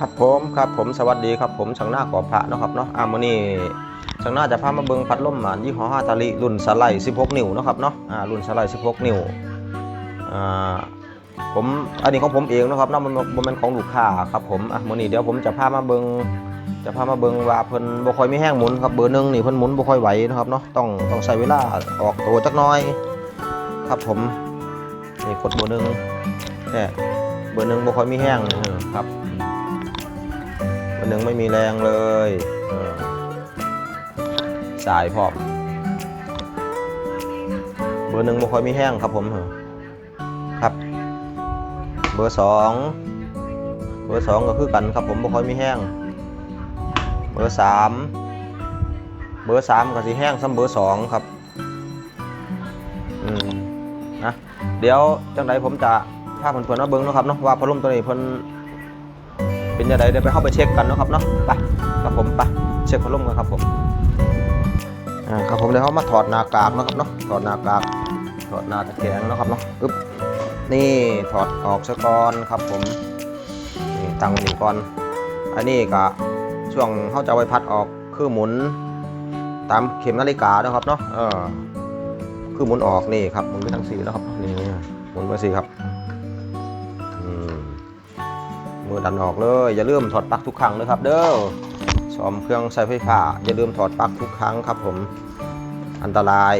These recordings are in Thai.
ครับผมครับผมสวัสดีครับผมช่างหน้ากอพระนะครับเนาะอ่ามื้อนี้ช่างหน้าจะพามาเบิ่งพัดลมหมานยี่ห้อฮาตาลิรุ่นสไลด์16 นิ้วนะครับเนาะอ่ารุ่นสไลด์16 นิ้วอ่าผมอันนี้ของผมเองนะครับเนาะมันบ่แม่นของลูกค้าครับผมอะมื้อนี้เดี๋ยวผมจะพามาเบิ่งจะพามาเบิ่งว่าเพิ่นบ่ค่อยมีแห้งหมุนครับเบอร์หนึ่งนี่เพิ่นหมุนบ่ค่อยไหวนะครับเนาะต้องต้องใช้เวลาออกตัวจักหน่อย ครับผมนี่กดเบอร์หนึ่งแค่ยเบอร์หนึ่งบ่ค่อยมีแห้งครับ หนึ่งไม่มีแรงเลยสายพอมเบอร์หนึ่งบ่ค่อยมีแห้งครับผมครับ เบอร์สองเบอร์สองก็คือกันครับผมบ่ค่อยมีแห้ง เบอร์สามเบอร์สามก็สิแห้งซ้ำเบอร์สองครับอืมนะเดี๋ยวจังใดผมจะพาเพื่อนๆมาเบิ่งนะครับเนาะว่าพัดลมตัวนี้เพิ่น เป็นยังไงเดี๋ยวไปเข้าไปเช็คกันนะครับเนาะไปครับผมไปเช็คพัดลมกันครับผมอ่าครับผมเดี๋ยวเขามาถอดหน้ากากนะครับเนาะถอดหน้ากากถอดหน้าตะแกรงนะครับเนาะอึ๊บนี่ถอดออกซะก่อนครับผมนี่ตั้งนี่ก่อนอันนี้ก็ช่วงเขาจะเอาไปพัดออกคือหมุน ตามเข็มนาฬิกานะครับเนาะเออคือหมุนออกนี่ครับหมุนไปทั้งสี่แล้วครับนี่หมุนไปสี่ครับ ดันออกเลย อย่าลืมถอดปลั๊กทุกครั้งนะครับ เด้อซ่อมเครื่องใช้ไฟฟ้าอย่าลืมถอดปลั๊กทุกครั้งครับผมอันตราย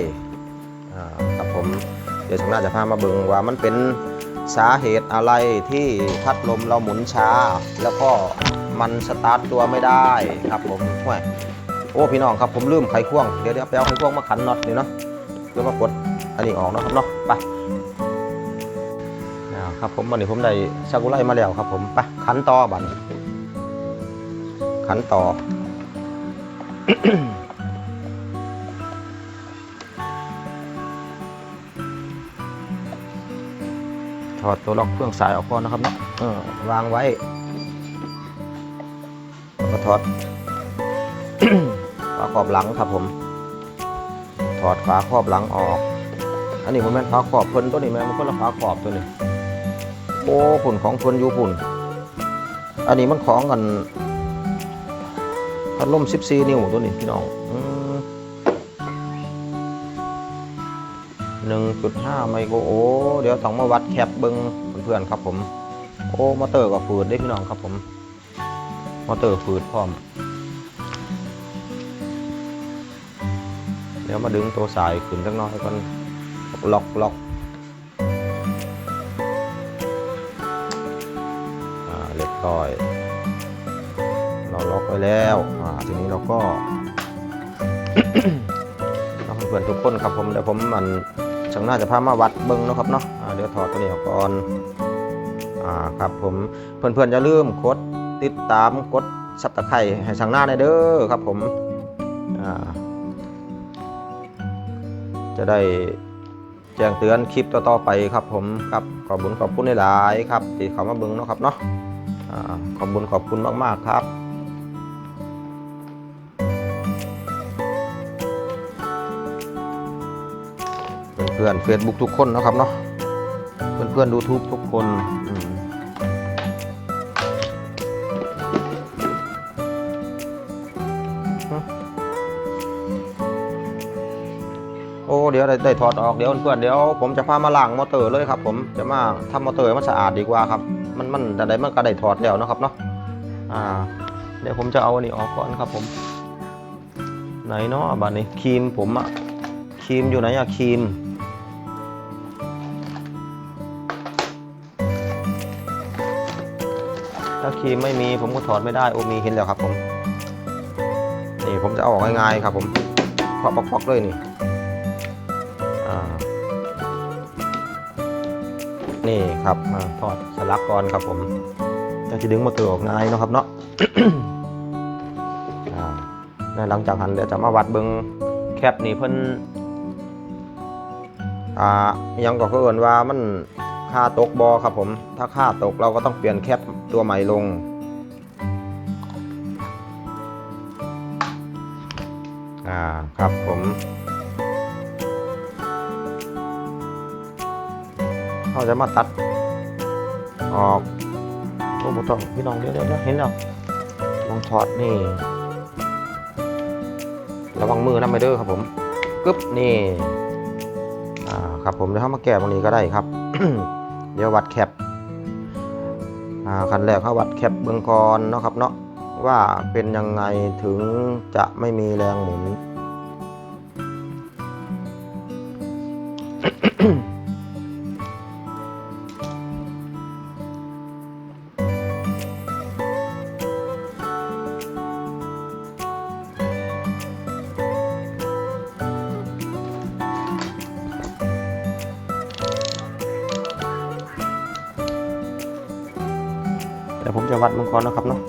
ครับผมเดี๋ยวช่างหน้าจะพามาเบิ่งว่ามันเป็นสาเหตุอะไรที่พัดลมเราหมุนช้า แล้วก็มันสตาร์ทตัวไม่ได้ครับผมห่วยโอ้พี่น้องครับผมลืมไขควงเดี๋ยวเดี๋ยวไปเอาไขควงมาขันน็อตนี่เนาะเพื่อมากดอันนี้ออกเนาะครับเนาะไป ครับผมวันนี้ผมได้ซากุไรมาแล้วครับ ผมไปขันต่อบันขันต่อถอดตัวล็อกเครื่องสายออกก่อนนะครับเนาะวางไว้แล้วก็ถอดฝาครอบหลังครับผม ถอดฝาครอบหลังออก อันนี้ผมแม่นฝาขอบเพิ่นตัวนี้แม่นมันคนละฝาขอบตัวนี้ โอ้ผุ่นของเพิ่นอยู่ผุ่น อันนี้มันของกันพัดลม14 นิ้วตัวนี้พี่น้องหนึ่งจุดห้าไมโครโอเดี๋ยวต้องมาวัดแคปเบิ้งเพื่อนๆครับผม โอ้มอเตอร์ก็ฝืดได้พี่น้องครับผม มอเตอร์ฝืดพร้อม เดี๋ยวมาดึงตัวสายขึ้นจักน้อยก่อนล็อกล็อก เรียบร้อย เราล็อกไว้แล้วอ่าทีนี้เราก็เอาเพื่อนทุกคนครับผมเดี๋ยวผมมันช่างหน้าจะพามาวัดเบิ้งนะครับเนาะอ่าเดี๋ยวถอดตัวนี้ออกก่อนอ่าครับผมเพื่อนๆอย่าลืมกดติดตามกดซับตะไคร้ให้ช่างหน้าในอยเด้อครับผมอ่าจะได้แจ้งเตือนคลิปต่อๆไปครับผมครับขอบคุญขอบคุณหลายๆครับที่เขามาเบิ่งนะครับเนาะ ขอบคุญขอบคุณมาก ๆ ครับเพื่อนๆเฟซบุ๊กทุกคนนะครับเนาะเพื่อนๆดูทูบทุกคนโอ้เดี๋ยวได้ได้ถอดออกเดี๋ยวเพื่อนเดี๋ยวผมจะพามาล้างมอเตอร์เลยครับ ผมจะมาทำมอเตอร์ให้มันสะอาดดีกว่าครับ มันมันแต่ใดมันก็ได้ถอดแล้วนะครับเนาะอ่าเดี๋ยวผมจะเอาอันนี้ออกก่อนครับผม ไหนเนาะบัดนี้ครีมผมอะครีมอยู่ไหนอะครีมถ้าครีมไม่มีผมก็ถอดไม่ได้โอ้มีเห็นแล้วครับผมนี่ผมจะเอาออกง่ายๆครับผมเคาะปอกๆเลยนี่ นี่ครับมาถอดสลักก่อนครับผมจะจะดึงมอเตอร์ออกง่ายนะครับเนาะอ่หลังจากหันเดี๋ยวจะมาวัดเบิงแคปนี่เพิ่นอ่ายังก็คือเอินว่ามันค่าตกบอครับผม ถ้าค่าตกเราก็ต้องเปลี่ยนแคปตัวใหม่ลงอ่าครับผม เขาจะมาตัดออกโอ้บ่ต้องพี่น้องเดี๋ยวเดี๋ยวเดี๋ยวเห็นแล้วลองถอดนี่ ระวังมือนำไปเด้อครับผมกึ๊บนี่อ่าครับผมเดี๋ยวเข้ามาแก้ตรงนี้ก็ได้ครับ เดี๋ยววัดแคปอ่าขั้นแรกเขาวัดแคปเบื้องก่อนเนาะครับเนาะว่าเป็นยังไงถึงจะไม่มีแรงหมุน กรนะครับเนาะ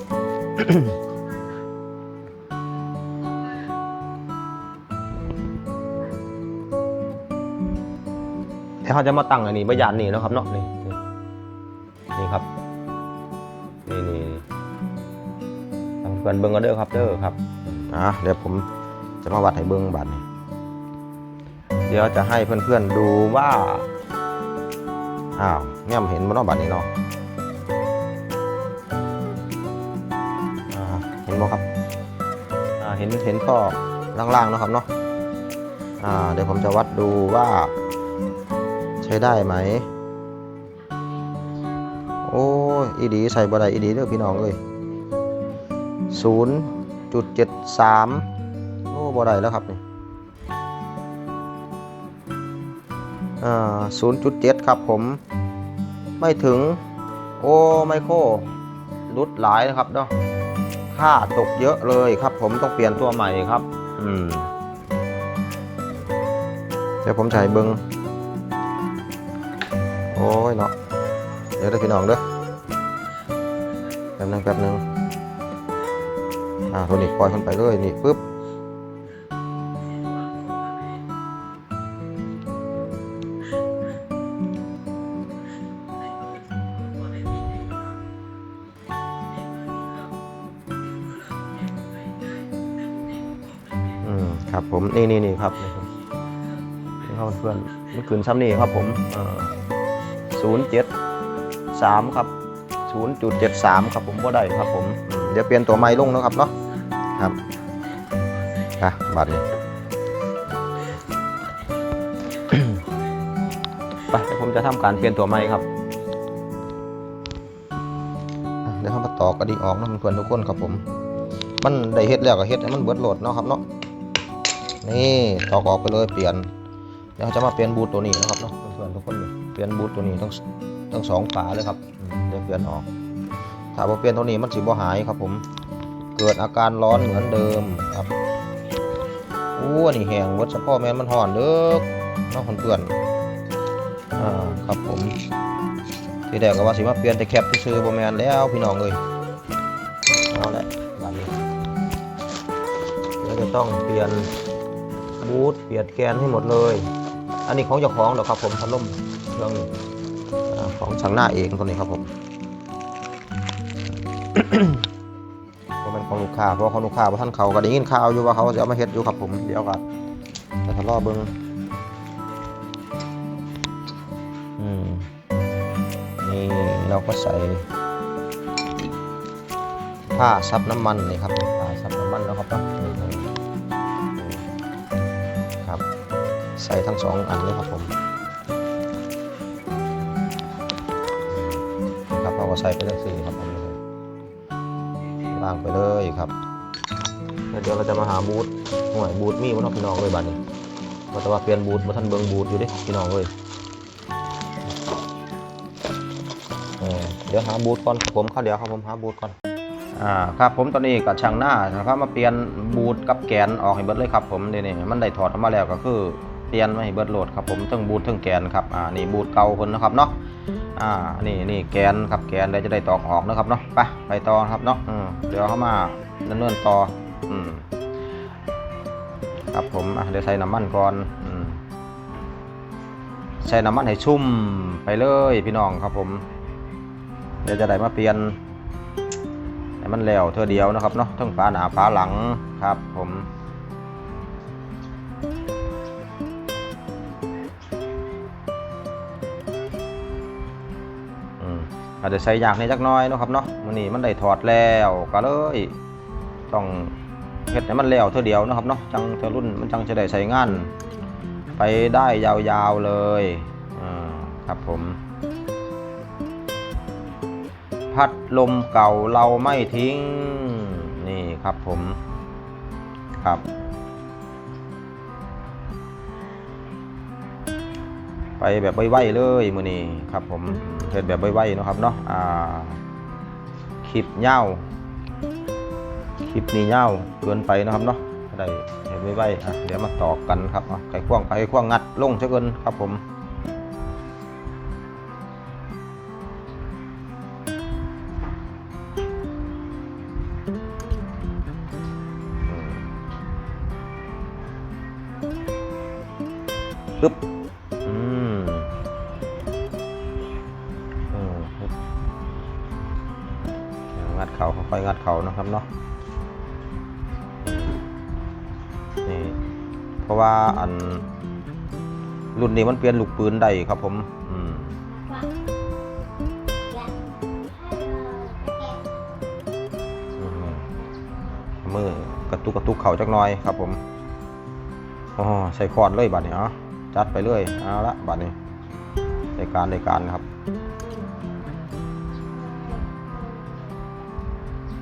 เดี๋ยวเขาจะมาตั้งอันนี้บรยานนี่นะครับเนาะนี่นี่ครับนี่นี่ตั้งเพื่อนเบิ้งก็เด้อครับเด้อครับอะเดี๋ยวผมจะมาวัดให้เบิ้งบัดนี้เดี๋ยวจะให้เพื่อนๆดูว่าอ้าวแง่มเห็นบ่เนาะบัดนี้เนาะ บ่ครับอ่าเห็นเห็นข้อล่างๆเนาะครับเนาะอ่าเดี๋ยวผมจะวัดดูว่า ใช้ได้ไหม โอ้อีดีใส่บ่ได้อีดีเด้อพี่น้องเอ้ยศูนย์จุดเจ็ดสามโอ้บ่ได้แล้วครับนี่อ่าศูนย์จุดเจ็ดครับผมไม่ถึง โอ้ไมโครรุดหลายนะครับเนาะ ค่าตกเยอะเลยครับ ผมต้องเปลี่ยนตัวใหม่ครับ อืมเดี๋ยวผมใช้เบิงโอ้ยเนาะเดี๋ยวได้พี่น้องเด้อแป๊บนึงแป๊บนึงอ่าโทนิกปล่อยคนไปเลยนี่ปึ๊บ นี่นี่นี่ครับนี่ครับนี่ครับเพื่อนมันคืนซ้ำนี่ครับผมศูนย์เจ็ดสามครับศูนย์จุดเจ็ดสามครับผมก็ได้ครับผมเดี๋ยวเปลี่ยนตัวไม้ลงนะครับเนาะครับอะบัตรนี้ไปผมจะทำการเปลี่ยนตัวไม้ครับเดี๋ยวเขามาต่อกระดิ่งออกนะเพื่อนทุกคนครับผม มันได้เฮ็ดแล้วก็เฮ็ดให้มันเบิดโหลดเนาะครับเนาะ นี่ตอกออกไปเลยเปลี่ยนเดี๋ยวจะมาเปลี่ยนบูทตัวนี้นะครับเนาะเพื่อนทุกคนเลยเปลี่ยนบูทตัวนี้ทั้งทั้งสองฝาเลยครับเดี๋ยวเปลี่ยนออกถ้าบ่เปลี่ยนตัวนี้มันสิบ่หายครับ ผม เกิดอาการร้อนเหมือนเดิมครับอู้อันนี่แหงเบิดเฉพาะแมนมันห่อนเด้อเนาะเพื่อนอ่าครับผมทีแรกก็ว่าสิมาเปลี่ยนแต่แคปซื่อๆบ่แมนแล้วพี่น้องเอ้ยเอาละบัดนี้เดี๋ยวจะต้องเปลี่ยน บูทเปลี่ยนแกนให้หมดเลย อันนี้ของเจ้าของเหรอครับผมพัดลมเครื่องนี้อ่าของช่างหน้าเองตัวนี้ครับผมก็เป็นของลูกค้าเพราะของลูกค้าเพราะท่านเขาก็ได้ยินข่าวอยู่ว่าเขาจะเอามาเฮ็ดอยู่ครับผมเดี๋ยวกันแต่ทะเลาะเบิ้งอืมนี่เราก็ใส่ผ้าซับน้ำมันนี่ครับผ้าซับน้ำมันแล้วครับ ใส่ทั้งสองอันเลยครับผมครับเราก็ใส่ไปทั้งสี่ครับผมล่างไปเลยครับแล้วเดี๋ยวเราจะมาหาบูทห่วยบูทมีบ่เนาะพี่น้องเลยบัดนี้ว่าแต่ว่าเปลี่ยนบูทมาท่านเบิงบูทอยู่ดิพี่น้องเลยเดี๋ยวหาบูทก่อนผมเข้าเดี๋ยวครับผมหาบูทก่อนอ่าครับผมตอนนี้กับช่างหน้านะครับมาเปลี่ยนบูทกับแกนออกให้เบิดเลยครับผมนี่นี่มันได้ถอดออกมาแล้วก็คือ เปลี่ยนมาให้เบิดโหลดครับผมทั้งบูททั้งแกนครับอ่านี่บูทเก่าคนนะครับเนาะอ่านี่นี่แกนครับแกนเดี๋ยวจะได้ตอกออกนะครับเนาะไปไปต่อครับเนาะอืเดี๋ยวเข้ามาดำเนินต่ออืมครับผมเดี๋ยวใส่น้ำมันก่อนอืใส่น้ำมันให้ชุ่มไปเลยพี่น้องครับผม เดี๋ยวจะได้มาเปลี่ยนให้มันแล้วเธอเดียวนะครับเนาะทั้งฝาหนาฝาหลังครับผม อาจจะใส่ยากในจักน้อยนะครับเนาะมื้อนี้มันได้ถอดแล้วก็เลยต้องเฮ็ดให้มันแล้วเท่าเดียวนะครับเนาะจังเท่ารุ่นมันจังจะได้ใช้งานไปได้ยาวๆเลยอครับผม พัดลมเก่าเราไม่ทิ้งนี่ครับผมครับไปแบบไวๆเลยมือนี้ครับผม เฮ็ดแบบไวๆเนาะครับเนาะอ่าคลิปเงาคลิปนี้เงาเกินไปนะครับเนาะได้เห็นไวๆอะเดี๋ยวมาต่อกันครับอะไข่ควงไปไข่ควงงัดลงซะเกินครับผม ว่าอันรุ่นนี้มันเปลี่ยนลูกปืนได้ครับผมมือกระตุกกระตุกเข่าจักหน่อยครับผมอ๋อใส่คอนเลยบัดนี้อ๋อจัดไปเลยเอาละบัดนี้ในการในการครับ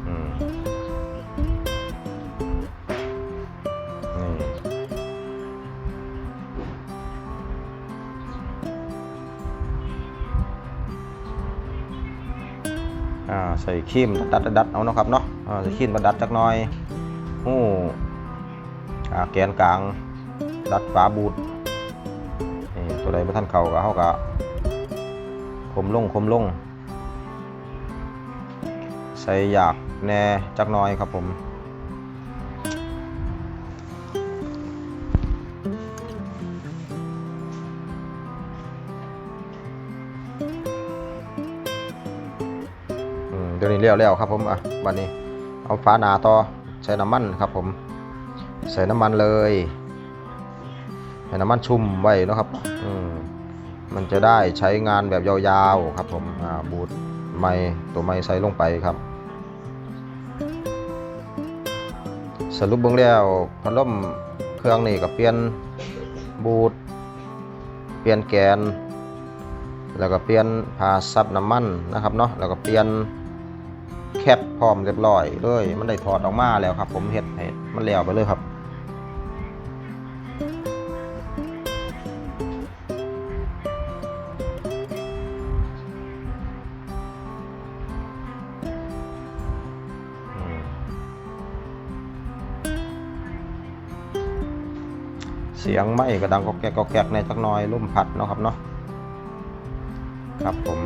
อืม อ่าใส่ครีมดัดดัดดัดเอาเนาะครับเนาะอ่าใส่ครีมมาดัดจักหน่อยหู้อ่าแกนกลาง ดัดฝาบูดนี่ตัวใดบ่ท่านเข่าก็เฮาก็คมลงคมลง ใส่หยากแน่จักหน่อยครับผม เรียวนี้เลี้ยวแล้วครับผมอะบัดนี้เอาฝาหนาต่อใส่น้ำมันครับผม ใส่น้ำมันเลยให้น้ำมันชุ่มไว้นะครับอืมมันจะได้ใช้งานแบบยาวๆครับผมอ่าบูดไม้ตัวไม้ใส่ลงไปครับสรุปเบื้องแล้วพัดลมเครื่องนี่ก็เปลี่ยนบูดเปลี่ยนแกน แล้วก็เปลี่ยนพาซับน้ำมันนะครับเนาะแล้วก็เปลี่ยน แคปพร้อมเรียบร้อยเลยมันได้ถอดออกมาแล้วครับ ผมเฮ็ดให้มันแล้วไปเลยครับเสียงไม่ก็ดังก็แกกก็แกกในจักหน่อยลมพัดเนาะครับเนาะครับผม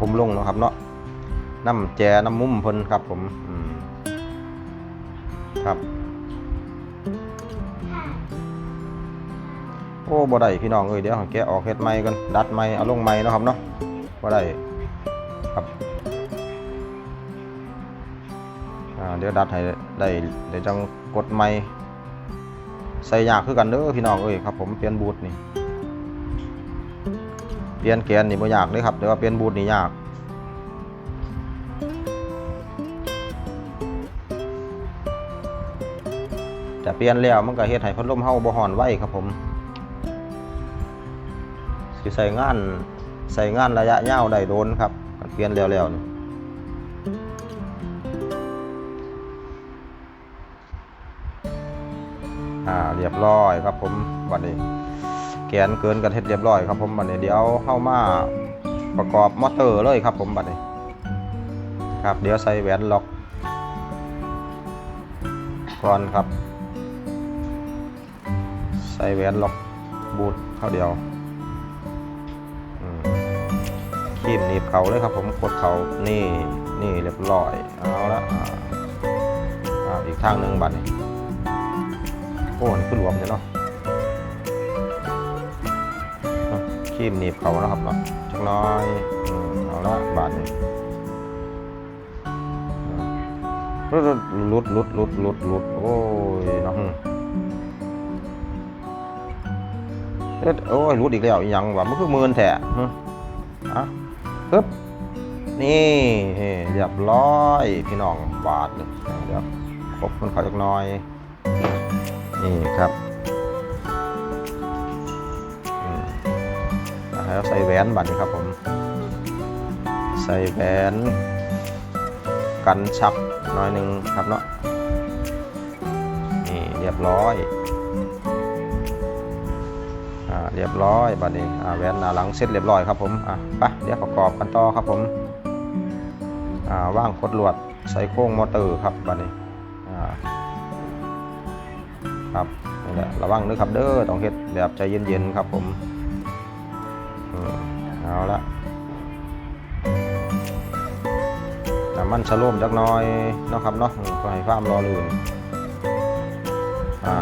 มันเด้งขึ้นกับคุมลงเนาะครับเนาะน้ำแจน้ำมุมเพิ่นครับผมครับโอ้บ่ได้พี่น้องเอ้ยเดี๋ยวแกะออกเฮ็ดใหม่กันดัดใหม่เอาลงใหม่เนะครับเนาะบ่ได้ครับเดี๋ยวดัดให้ได้เดี๋ยวจังกดใหม่ใส่ยากคือกันเด้อพี่น้องเอ้ยครับผมเปลี่ยนบูทนี่ ลี่ยนแกนนี่บ่ยากเลยครับ แต่ว่าเปลี่ยนบูทนี่ยากแต่เปลี่ยนแล้วมันก็เฮ็ดให้พัดลมเฮาบ่ฮ้อนไวครับผมสิใส่งานใส่งานระยะยาวได้โดนครับกันเปลี่ยนแล้วๆนี่อ่าเรียบร้อยครับผมบัดนี้ แกนเกินกันเฮ็ดเรียบร้อยครับผมบัดนี้เดี๋ยวเข้ามาประกอบมอเตอร์เลยครับผมบัดนี้ครับเดี๋ยวใส่แหวนล็อกก่อนครับ ใส่แหวนล็อกบูทเข้าเดียวอืมโอเคคีมหนีบเขาเลยครับผมกดเขานี่นี่เรียบร้อยเอาละอ,าอีกทางหนึ่งบัดนี้โอ้นี่คือรวมเลยเนาะ อะคีมหนีบเขานะครับเนาะจักน้อยเอาละบาดนี้รุดรุดรุดรุดรุดรุดโอ้ยนาะอืมเอ็ดโอ้ยรุดอีกแล้วยังวะมันคือมือนแท้อะปึ๊บนี่เรียบร้อยพี่น้องบาทเลยเดี๋ยวครบคนเขาจักน้อย นี่ครับ แล้วใส่แหวนบัตรครับผม ใส่แหวนกันชักหน้อยหนึ่งครับเนาะนี่เรียบร้อยอ่าเรียบร้อยบัตรนี้อ่าแหวนหน้าหลังเสร็จเรียบร้อยครับผมอะไปเดี๋ยวประกอบกันต่อครับผมอ่าว่างคดลวดใส่โค้งมอเตอร์ครับบัดนี้อ่าครับนี่แหละระวังด้วยครับเด้อต้องเฮ็ดแบบใจเย็นๆครับผม เอาละน้ำมันชะโลมจักน้อยนะครับเนาะอืมเพื่อให้ามรอลื่นอ่า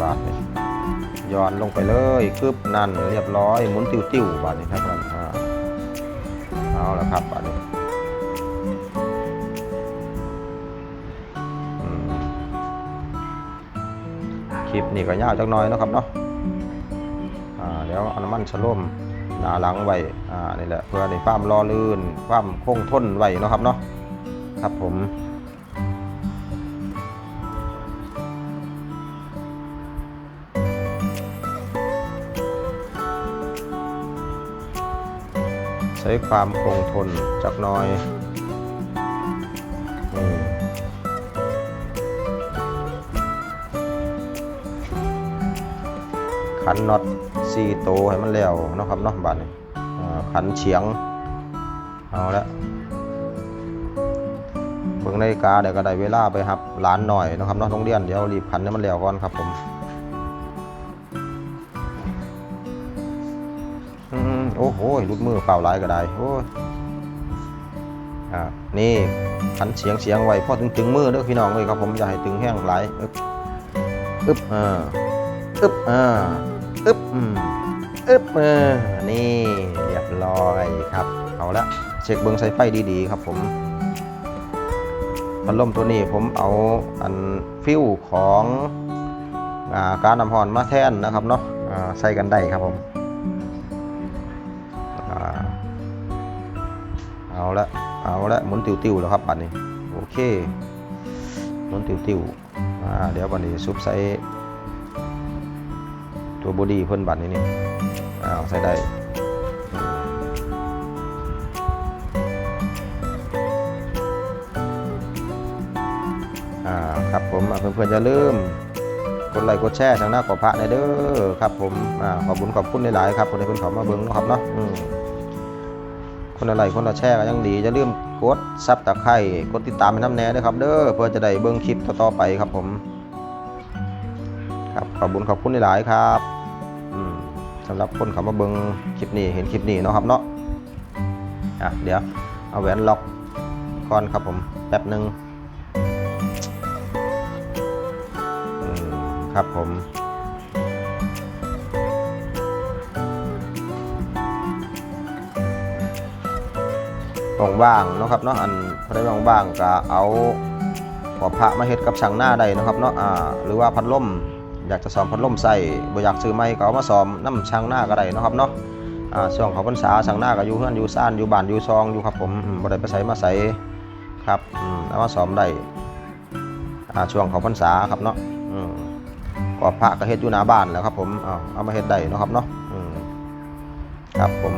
บาดนี่ย้อนลงไปเลยกึบนั่นเรียบร้อยหมุนติ้วๆบาดนี้ครับผมอ่าเอาละครับบาดนี้คลิปนี่ก็ยาวจักน่อยนะครับเนาะอ่าเดี๋ยวเอาน้ำมันสโลม หนาหลังไว้อ่านี่แหละเพื่อในความรอลื่นความคงทนไว้เนาะครับเนาะครับผมใช้ความคงทนจักน้อย ขันน็อตสี่โตวให้มันแล้วนะครับเนาะบาดนี้อ่าขันเฉียงเอาละเบิ่งนาฬิกาเดี๋ยวก็ได้เวลาไปครับร้านหน่อยนะครับเนาะโรงเรียนเดี๋ยวรีบขันให้มันแล้วก่อนครับผมโอ้โหลุดมือเปล่าหลายก็ได้โอ้อ่านี่ขันเฉียงเฉียงไว้พอถึงถึงมือเด้อพี่น้องเลยครับผมอย่าให้ถึงแห้งหลายอึบอึบอ่าอึบอ่า อึ๊บเออนี่เรียบร้อยครับ เอาละเช็คเบิ้งสายไฟดีๆครับผมพัดลมตัวนี้ผมเอาอันฟิวของอาการนำหอนมาแทนนะครับเนาะใส่กันได้ครับผมเอาละเอาละหมุนติวๆแล้วครับอันนี้โอเคหมุนติวๆเดี๋ยววันนี้ซุปใส่ตัวบอดี้เพิ่นบัตรนี่นี่ อ้าวใส่ได้อ่าครับผมเพื่อนๆอย่าลืมกดไลค์กดแชร์ทางหน้าขอพระในเด้อครับผมอ่าขอบคุญขอบคุณหลายๆครับคนที่เพิ่อนเขามาเบิ่งนะครับเนาะอืมคนละไลค์คนละแชร์ก็ยังดีอย่าลืมกดซับตะไคร้กดติดตามให้น้ำแน่ด้วยครับเด้อเพื่อจะได้เบิ่งคลิปต่อๆไปครับผม ครับขอบคุญขอบคุณหลายๆครับ สำหรับคนเขามาเบิงคลิปนี้เห็นคลิปนี้เนาะครับเนาะอะเดี๋ยวเอาแหวนล็อกก่อนครับผมแป๊บหนึ่งครับผมว่างๆเนาะครับเนาะอันพอได้ว่างๆก็เอาขอพระมาเฮ็ดกับช่างหน้าได้นะครับเนาะอ่าหรือว่าพัดลม อยากจะซ้อมพัดลมใส่บ่อยากซื้อไม้ก็เอามาซ้อมน้ำช่างหน้าก็ได้นะครับเนาะช่วงเขาพรรษาช่างหน้าก็อยู่เฮือนอยู่ซ่านอยู่บ้านอยู่ซองอยู่ครับผมอืมบ่ได้ไปใส่มาใส่ครับอืมเอามาซ้อมได้ช่วงเขาพรรษาครับเนาะอืมก็พระก็เฮ็ดอยู่หน้าบ้านแล้วครับผมเอามาเฮ็ดได้นะครับเนาะครับผม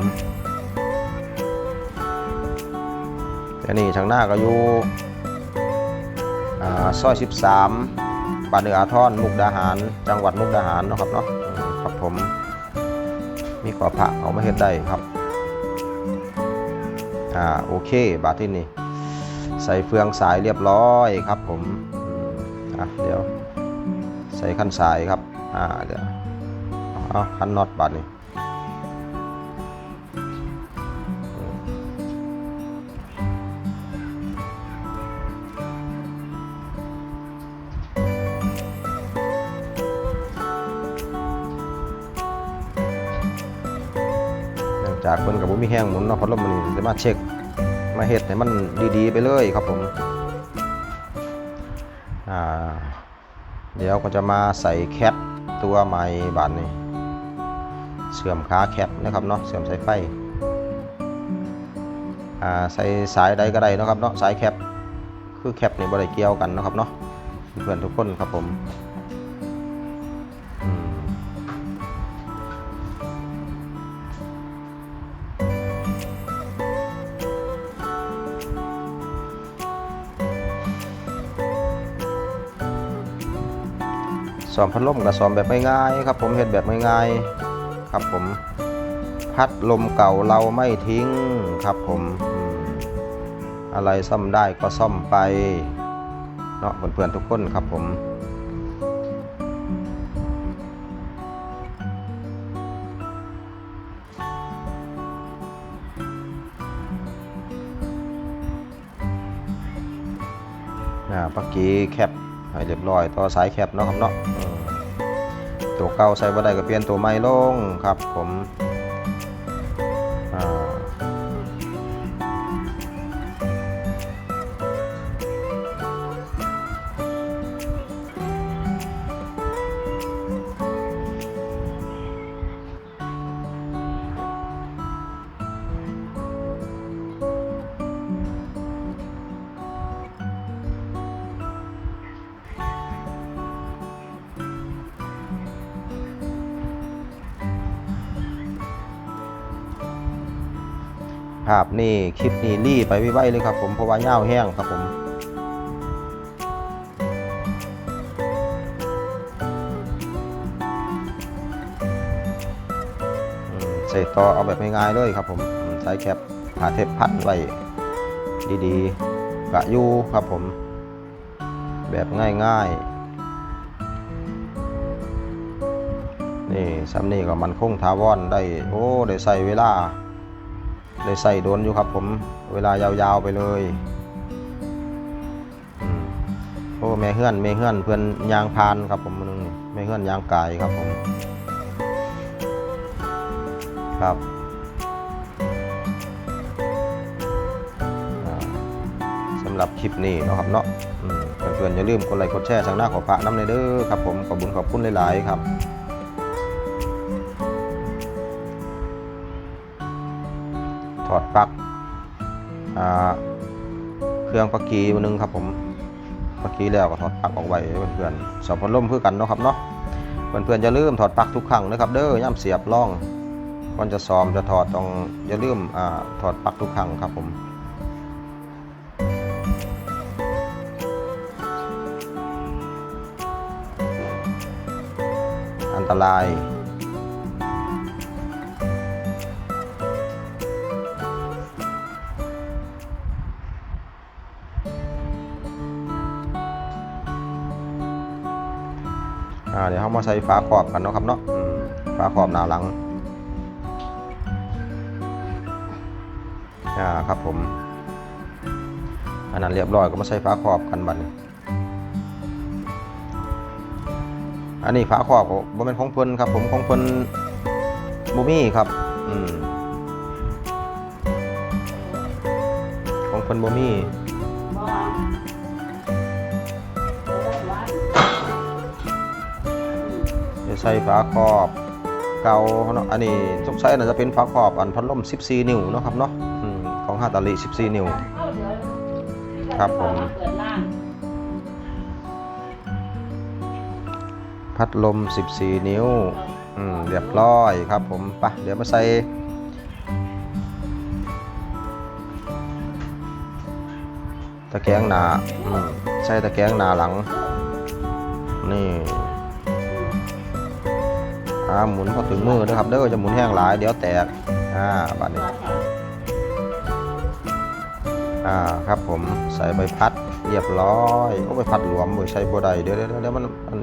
แต่นี่ช่างหน้าก็อยู่อ่าซอย13 บ้าเหนืออาทอนมุกดาหาร จังหวัดมุกดาหารนะครับเนาะครับผม มีขอพระเอามาเห็ดได้ครับอ่าโอเคบาทที่นี่ใส่เฟืองสายเรียบร้อยครับผมอืมอะเดี๋ยวใส่ขั้นสายครับอ่าเดี๋ยวเอาขั้นน็อตบาทนี้ มีแห้งหมุนเนาะพัดลมมันนี่จะมาเช็คมาเฮ็ดให้มันดีๆไปเลยครับผมอ่าเดี๋ยวก็จะมาใส่แคปตัวใหม่บานนี้เสื่อมขาแคปนะครับเนาะเสื่อมสายไฟอ่าใส่สายใดก็ได้นะครับเนาะสายแคปคือแคปนี่บ่ได้เกี่ยวกันนะครับเนาะเพื่อนทุกคนครับผม ซ้อมพัดลมกับซ้อมแบบง่ายๆครับ ผมเฮ็ดแบบง่ายๆครับผมพัดลมเก่าเราไม่ทิ้งครับผมอะไรซ่อมได้ก็ซ่อมไปเนาะเพื่อนๆทุกคนครับผมอ่าเมื่อกี้แคปให้เรียบร้อยต่อสายแคปเนาะครับเนาะ ตัวเก่าใส่บ่ได้ก็เปลี่ยนตัวใหม่ลงครับผม นี่คลิปนี้รีไปไวๆเลยครับผมเพราะว่าย่าแห้งครับผมอืมใส่ต่อเอาแบบง่ายๆเลยครับผมใส่แคปหาเทปพันไว้ดีๆกะยูครับผม แบบง่ายๆนี่ซ้ำนี่ก็มันคงทาวอนได้ โอ้ ได้ใส่เวลา ได้ใส่โดนอยู่ครับ ผมเวลายาวๆไปเลยโอ้แม่เฮือนแม่เฮือนเพื่อนยางพานครับผมนึงแม่เฮือนยางไกายครับผมครับสำหรับคลิปนี้นะครับเนาะเพื่อนๆอย่าลืมกดไลค์กดแชร์ทางหน้าขอพระน้ำในเด้อครับผมขอบคุญขอบคุณหลายๆครับ อดปลั๊กเครื่องปักกีนึงครับผมปักกีแล้วก็ถอดปลั๊กออกไว้เพื่อนๆสอบพัดลมเพื่อกันเนาะครับเนาะเพื่อนๆอย่าลืมถอดปลั๊กทุกครั้งนะครับ เด้อย่ำเสียบล่องก่อนจะซ้อมจะถอดต้องอย่าลืมอถอดปลั๊กทุกครั้งครับผมอันตราย อ่าเดี๋ยวเรามาใส่ฝาขอบกันเนาะครับเนาะอืมฝาขอบหน้าหลังอ่าครับผมอันนั้นเรียบร้อยก็มาใส่ฝาขอบกันบัดนี้อันนี้ฝาขอบก็บ่เป็นของเพิ่นครับผมของเพิ่นบ่มีครับอืมของเพิ่นบ่มี ใส่ฝาครอบเก่าเนาะอันนี้สงสัยน่าจะเป็นฝาครอบอันพัดลม 14 นิ้วเนาะครับเนาะของฮาตาลิ14 นิ้ว ครับผม พัดลม 14 นิ้วเรียบร้อยครับผมปะเดี๋ยวมาใส่ตะแกรงหนาใส่ตะแกรงหนาหลัง นี่ อ่าหมุนพอถึงมือนะครับเด้อจะหมุนแห้งหลายเดี๋ยวแตกอ่าบัดนี้อ่าครับผมใส่ใบพัดเรียบร้อยโอ้ใบพัดหลวมมือใส่บ่ไดเดี๋ยวเดี๋ยวเดี๋ยวมันมัน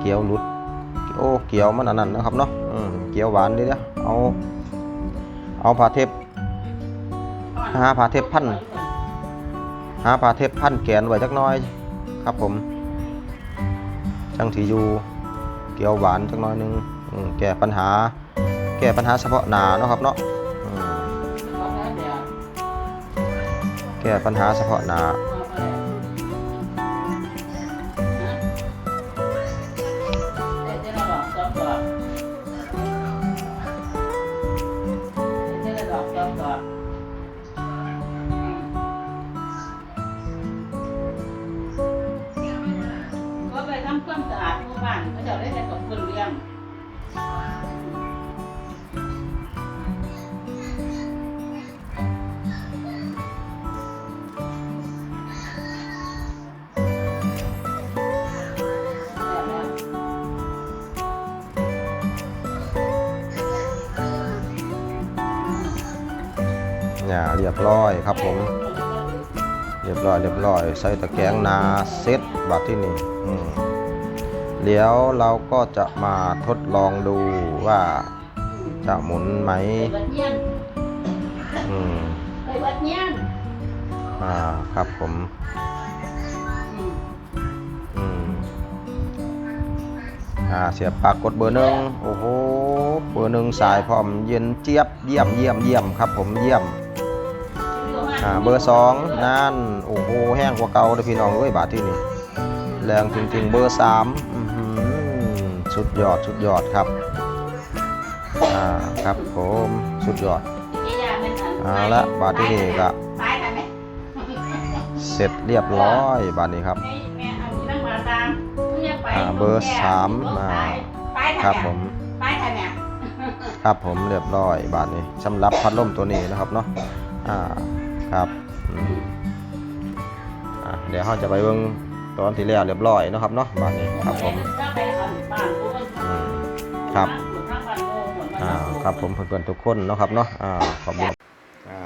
เกี๊ยวหลุดโอ้เกี๊ยวมันอันนั้นนะครับเนาะอืมเกี๊ยวหวานดีเดี๋ยเอาเอาผาเทปหาผาเทปพันหาผาเทปพันแกนไว้จักน้อย ครับผมจังทีอยู่ เกี๊ยวหวานจักหน่อยหนึงแก้ปัญหา แก้ปัญหาเฉพาะหน้าเนาะครับเนาะแก้ปัญหาเฉพาะหน้า รียบร้อยครับผมเรียบร้อยเรียบร้อย ใส่ตะแกรงนาเซ็ตบัดที่นี่เดี๋ยวเราก็จะมาทดลองดูว่าจะหมุนไหมอืมอ่าครับผมอืมอืมอ่าเสียบปากกดเบอร์หนึ่งโอ้โหเบอร์หนึ่งสายพร้อมเย็นเจี๊ยบเยี่ยมเยี่ยมเยี่ยมครับผมเยี่ยม อ่าเบอร์สองนั่นโอ้โหแห้งกว่าเก่าเลยพี่น้องเอ้ยบาทที่นี่แรงจริงๆเบอร์สามอื้อหือสุดยอดสุดยอดครับอ่าครับผมสุดยอดเอาละบาทที่นี่ก็ไปกันไหมเสร็จเรียบร้อยบาทนี้ครับแม่แม่เอาที่นั่งมาตามเรียกไปอ่าเบอร์สามมาไปครับผมไปกันเนี่ยครับผมเรียบร้อยบาทนี้สำหรับพัดลมตัวนี้นะครับเนาะอ่า ดี๋ยวเราจะไปเบิ่งตอนที่แล้วเรียบร้อยนะครับเนาะบาทนี้ครับผมก็ไปทำบ้าครับทางบ้านโง่เหมือนบ้านอ่าครับผมเพื่อนๆทุกคนนะครับเนาะอ่าขอบคุณอ่า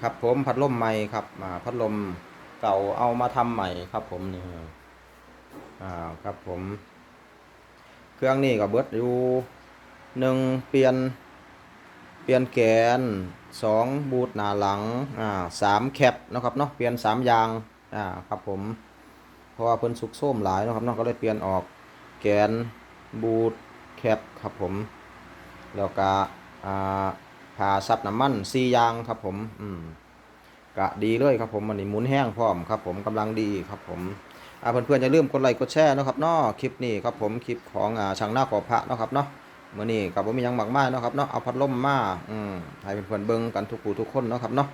ครับผมพัดลมใหม่ครับอ่าพัดลมเก่าเอามาทำใหม่ครับผมนี่อ่าครับผม เครื่องนี้ก็เบิดอยู่หนึ่งเปลี่ยนเปลี่ยนแกนสองบูทหน้าหลังอ่าสามแคปนะครับเนาะเปลี่ยนสามยาง อ่าครับผม เพราะว่าเพิ่นสุกส้มหลายนะครับเนาะก็เลยเปลี่ยนออกแกนบูทแคปครับผม แล้วก็อ่าผ่าซับน้ำมันสี่ยางครับผมอืมกะดีเลยครับผมมันนี่หมุนแห้งพร้อมครับผมกำลังดีครับผมอ่าเพื่อนๆอย่าลืมกดไลค์กดแชร์นะครับเนาะคลิปนี้ครับผมคลิปของอ่าช่างหน้าก่อพระนะครับเนาะมื้อนี้กับผมมียังหมากมายเนาะครับเนาะเอาพัดลมมาอืมให้เพื่อนๆเบิ่งกันทุกผู้ทุกคนเนาะครับเนาะ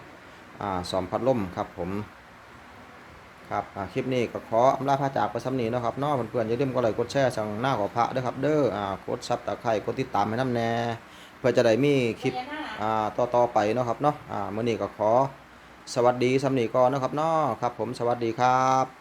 อ่าสอมพัดลมครับผม ครับคลิปนี้ก็ขออำลาพระจากไปซ้ำนี้นะครับเนาะเพื่อนๆอย่าลืมกดไลค์กดแชร์ช่งหน้าของพระด้วยครับเด้ออ่ากดซับตะไคร่กดติดตามให้น้ำแน่เพื่อจะได้มีคลิปอ่าต่อๆไปเนาะครับเนาะอ่ามื้อนี้ก็ขอสวัสดีซ้ำนี้ก่อนนะครับเนาะครับ ผมสวัสดีครับ